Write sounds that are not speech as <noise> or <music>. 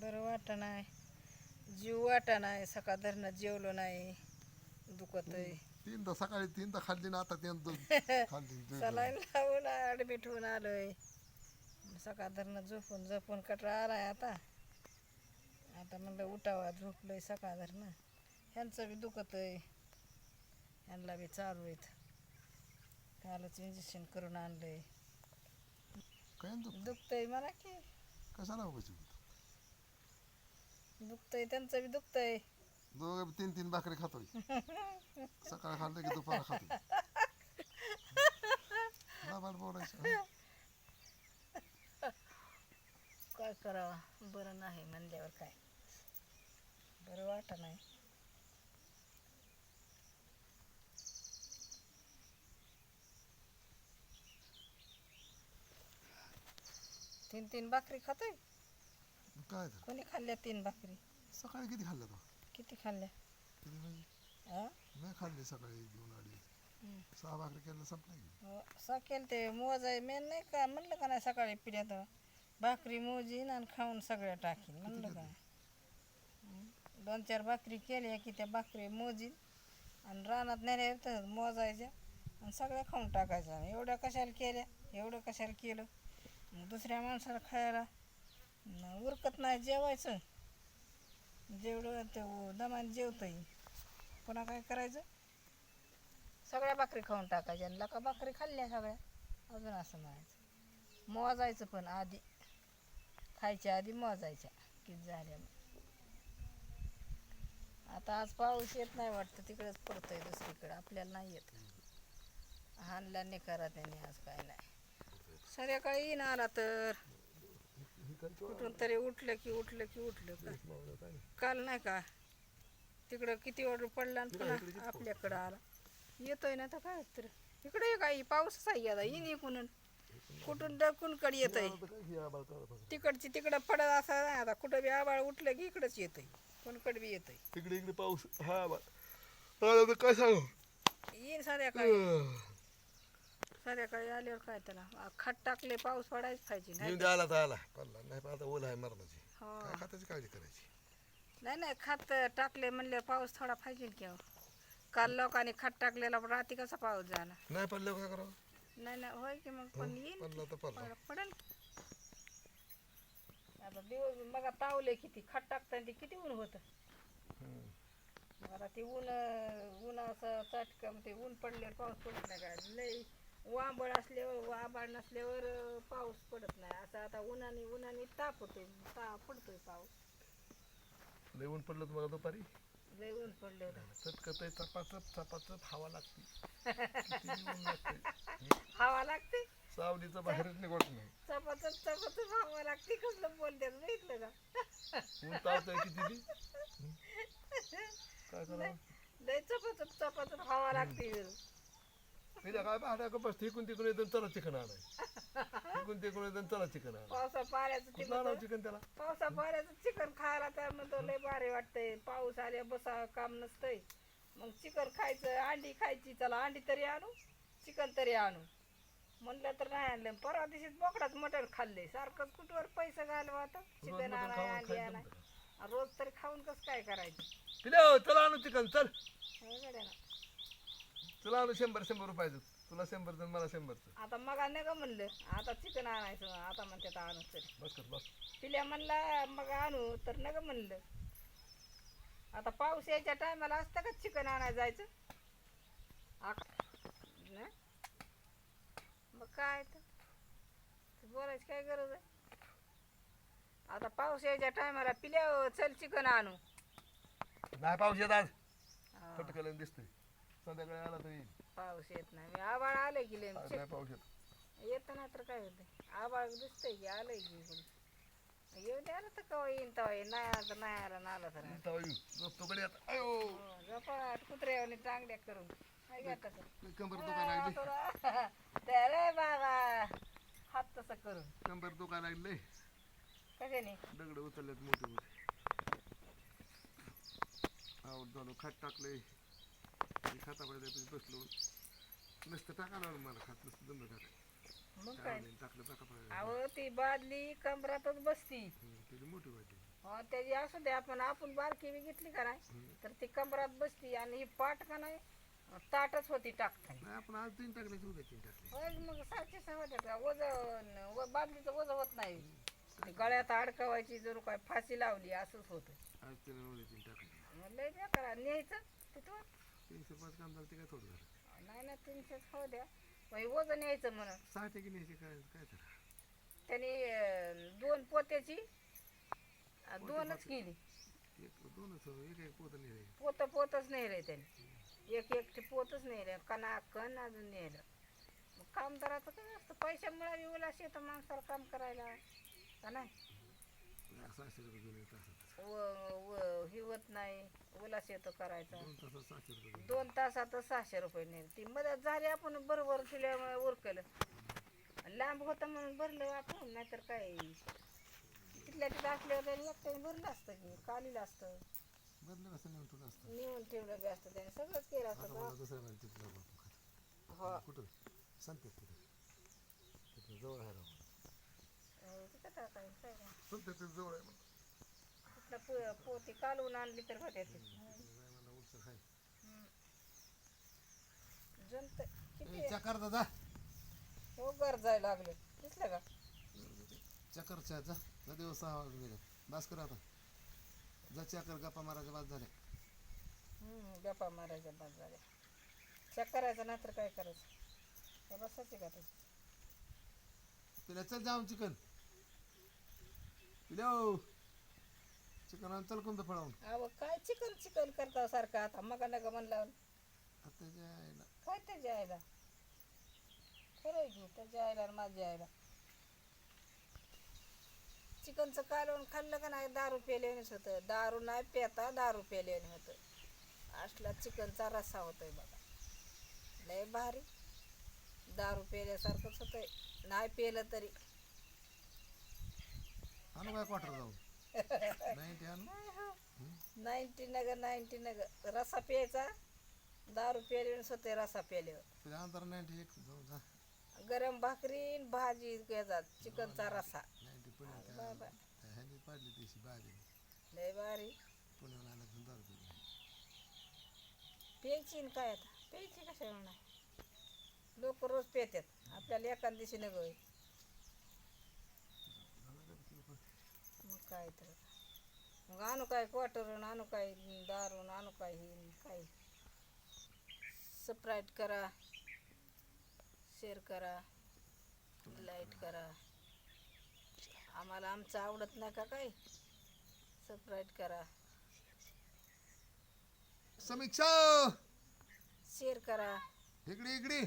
बरं वाटा नाही. जीव वाटा नाही. सकाळ धरणं जेवलो नाही. दुखत आहे तीनदा सकाळी तीनदा खाल्ली ना आता तीनदा <laughs> खाल्ली. सलाईन लावून ॲडमिट होऊन आलोय. सकाळ धरणं झोपून झोपून कटरा आलाय आता. आता म्हणलं उठावा झोपलोय सकाळ धरणं. ह्यांचं बी दुखत आहे ह्यांना बी चालू आहेत. कालच इंजेक्शन करून आणलंय. काय दुखतंय? मला की. कशाला दुखतंय त्यांचं बी दुखतंय. दोघं तीन तीन भाकरी खातोय. सकाळी खाल्लं की दुपारा खातोय. बोलायचं? काय करावं? बरं नाही म्हणल्यावर काय? बरं वाटत नाही. तीन तीन भाकरी खातोय? काय तर? कोणी खाल्ल्या तीन भाकरी? सकाळी किती खाल्लं तो? किती खाल्ल्या? किती म्हणजे? नाही खाल्ली सकाळी दोन अडीच. सहा भाकरी केलं संपलं की. हो, सकेल ते मोजाय मेन नाही का म्हणलं का नाही सकाळी पिढ्यात भाकरी मोजीन आणि खाऊन सगळ्या टाकीन. म्हणलं का? हं. दोन चार भाकरी केल्या की त्या भाकरी मोजीन आणि रानात नेल्या तर मोजायच्या आणि सगळ्या खाऊन टाकायच्या आणि एवढ्या कशाला केल्या? एवढं कशाला केलं? मग दुसऱ्या माणसाला खायला न उरकत नाही जेवायचं. जेवढं ते दमान जेवतं पुन्हा काय करायचं? सगळ्या भाकरी खाऊन टाकायच्या आणि लका भाकरी खाल्ल्या सगळ्या. अजून असं म्हणायचं. मोजायचं पण आधी. खायच्या आधी मोजायच्या. किती झाल्या आता आज पाऊस येत नाही वाटतं. तिकडेच पडतोय दुसरीकडे. आपल्याला नाही येत. हानला नाही करा त्याने आज काय नाही. संध्याकाळी येईन आला तर. कुठून तरी उठलं की उठलं की उठलं का? काल नाही का? तिकडं किती ऑर्डर पडला आणि पुन्हा आपल्याकडं आला. येतोय ना तर काय तर. इकडे काही पाऊसच आहे आता. येईन इकडून. कुठून डकून कडे येतोय? तिकडची तिकडं पडत असं नाही आता. कुठं बी आबाळ उठलं की इकडंच येतंय. कोणकडे बी येतंय. तिकडे इकडे पाऊस. हा काय सांगू? येईन संध्याकाळी. संध्याकाळी आल्यावर काय त्याला? आ, खत टाकले पाऊस पडायच पाहिजे नाही येऊन आला तर आला. पडला. नाही पण आता ओला आहे मरणाची. हो. काय खात्याची काळजी करायची? नाही नाही खत टाकले म्हणले पाऊस थोडा पाहिजे की अहो. काल लोकांनी खत टाकलेला पण रात्री कसा पाऊस झाला? नाही पडलं काय करावं? नाही नाही होय की मग? पण येईन पडला तर पडला. पड- पडेल आता दिवस मग तावले किती खट टाकताना ते किती ऊन होतं. आता ते ऊन ऊन असं चटकं ते ऊन पडल्यावर पाऊस पडत नाही का? लई वांबळ असल्यावर वाबाळ नसल्यावर पाऊस पडत नाही. असं आता उन्हाने उन्हाने ताप होतोय. ताप पडतोय पाऊस. लय ऊन पडलं तुम्हाला दुपारी? लई ऊन पडल्यावर चटकत आहे चपाचप चपाचप हवा लागते. किती ऊन लागते. हवा लागते? सावलीचं बाहेरच निघत नाही. चपाचप चपाचप हवा लागते. कसलं बोलतात बघितलं का? ऊन तावतंय किती ती काय करावं? लई चपाचप चपाचप हवा लागते. तिला काय भाड्या का बस तिकून तिकडून येतं चला चिकन आणाय तिकून तिकडून येतं चला चिकन आणाय पावसा पाण्याचं कुठलं आणावं चिकन त्याला? पावसा पाण्याचं चिकन खायला तर म्हणतो लय भारी वाटतंय. पाऊस आल्या बसा काम नसतंय. मग चिकन खायचं अंडी खायची चला अंडी तरी आणू चिकन तरी आणू. म्हणलं तर नाही आणलं. परवा दिवशीच बोकडाच मटण खाल्ले सारखंच कुठवर पैसे घालवा आता? चिकन मटण आणाय खाऊन अंडी खायचं आणाय. रोज तरी खाऊन कसं काय करायचं? पिल्या हो, चला आणू चिकन चल. चला आणू शंभर शंभर रुपयाचं तुला शंभरचं आणि मला शंभरचं आता मग नाही का म्हणलं. आता चिकन आणायचं आता म्हणतात आणू तरी. बस कर बस. पिल्या म्हणला मग आणू तर नका म्हणलं. आता पाऊस यायच्या टायमाला असतं का चिकन आणायला जायचं? आक- न? मग काय तर. ते बोलायची काय गरज आहे? आता पाऊस यायच्या टायमाला पिल्या चल चिकन आणू. नाही पाऊस येत आज. हा, फटकलं दिसतंय. संध्याकाळी आला तर येईल. पाऊस येत नाही. मी आबाळ आलंय की लय. आज नाही पाऊस येत. येत ना तर काय होतं आबाळ दिसतंय की आलंय की येऊ द्या ना तर कवा येईन तेव्हा येईन. नाही आलं तर नाही आलं ना आलं तर नाही. तेव्हा येऊ झोपतो कडे आता अयो! हो, झपाट कुत्र्यावानी चांगल्या करून. काय घ्या तसं. कंबर दुखा लागली. ते रे बाबा. हात तसं करून. कंबर दुखा लागले. कशाने? दगड उचलल्यात मोठे मोठे आवड झालो खाट टाकले खाता पाहिजे बसलो. नसतं टाकायला मला खात नसतं दंड मग काय? टाकलं टाका पाहिजे अहो ती बादली कमरातच बसती. त्याची मोठी त्याची असू दे आपण आपण बारकी बी घेतली का नाही? तर ती कमरात बसती आणि ही पाट का नाही ताटच होती टाकता नाही आपण आज तीन उद्या तीन टाकले होय मग सारखे सवय का वज व बादलीचं वज होत नाही. ती गळ्यात अडकवायची जर काय फाशी लावली असंच होतं. आज तीन आणि उद्या तीन टाकले मग लय द्या करा न्यायचं तिथं? तीनशे पाच काम झालं ते काय थोडं झालं? नाही ना तीनशेच खाऊ द्या. हे वजन यायचं म्हणून. सहा टक्के न्यायचे काय काय तर. त्यांनी अं, दोन पोत्याची अं, दोनच केली. एक दोनच एक एक पोतं नाही रे. पोत पोतच नाही रे त्यांनी. एक एकटी पोतच नाही रे. कना कण अजून नेलं मग कामदाराचं काय असतं? पैसे मिळावी उलास येतं माणसाला काम करायला. का नाही? सहाशे रुपये घेऊन एक तासात. व व ही होत नाही. उलास येतो करायचा. दोन तासात सहाशे रुपये घेऊन दोन तासातच सहाशे रुपये नेले. ती मदत झाली आपण बरोबर तिला उरकलं लांब होतं म्हणून भरलं आपण नाहीतर काय? तिथल्या तिथं असल्यावर त्यांनी एकट्याने भरलं असतं की कालीला असतं. बदलं कसं नेऊन तुला असतं. नेऊन ठेवलं बी असतं त्याने सगळंच केलं आता असतं दुसऱ्या बाजूला आपण हो. कुठं? संतेत तिथं. तिथं जवळ आहे राव तिथं टाकायचं काय नाही. संतेत जवळ आहे म्हणून. पो पोती कालवून आणली तर होते ते जाय म्हणलं उलसर खाय जमत किती चक्कर दादा. हो जायला लागले. दिसलं का? चक्कर चा जा. जा दिवस सहा वाजून गेले. बस कर आता. जा चक्कर गप्पा मारायच्या बाद झाल्या. हम्म, गप्पा मारायच्या बाद झाल्या. चेक करायचं तर काय करायचं? हे बसायचे का तुझं तिला चल जाऊन चिकन. पिल्या चिकन आण चल कोणतं फळावून. अहो काय चिकन चिकन करता सारखं? आता मग नका म्हणलं आता जायला काय त्याच्या आईला? खरं आहे की त्याच्या आईला आणि माझ्या आईला. चिकनचं कालवण खाल्लं का नाही दारू पेल्यानेच होतं. दारू नाही पेता दारू पेल्याने होतं. असला चिकनचा रस्सा होतोय बघा. लय भारी. दारू पेल्यासारखंच होतंय. नाही पेलं तरी. आणू काय क्वार्टर जाऊन नाही ते आणू नाईन्टी नगर नाईन्टी नगर. रस्सा प्यायचा दारू प्यायल्यानेच होतंय रस्सा प्यायल्यावर गरम भाकरी भाजी घेतात चिकनचा पुण्यात बाबा लय पिली. प्यायची काय आता? प्यायची कशाला नाही? लोक रोज पेतात आपल्याला एखाद दिवशी नको होय. मग काय तर मग आणू काय क्वार्टर आणू काय दारू आणू काय हे काय स्प्राईट करा शेअर करा लाइट करा. आम्हाला आमचं आवडत नाही का काय? स्प्राईट करा. समीक्षा! शेअर करा. इकडे इकडे.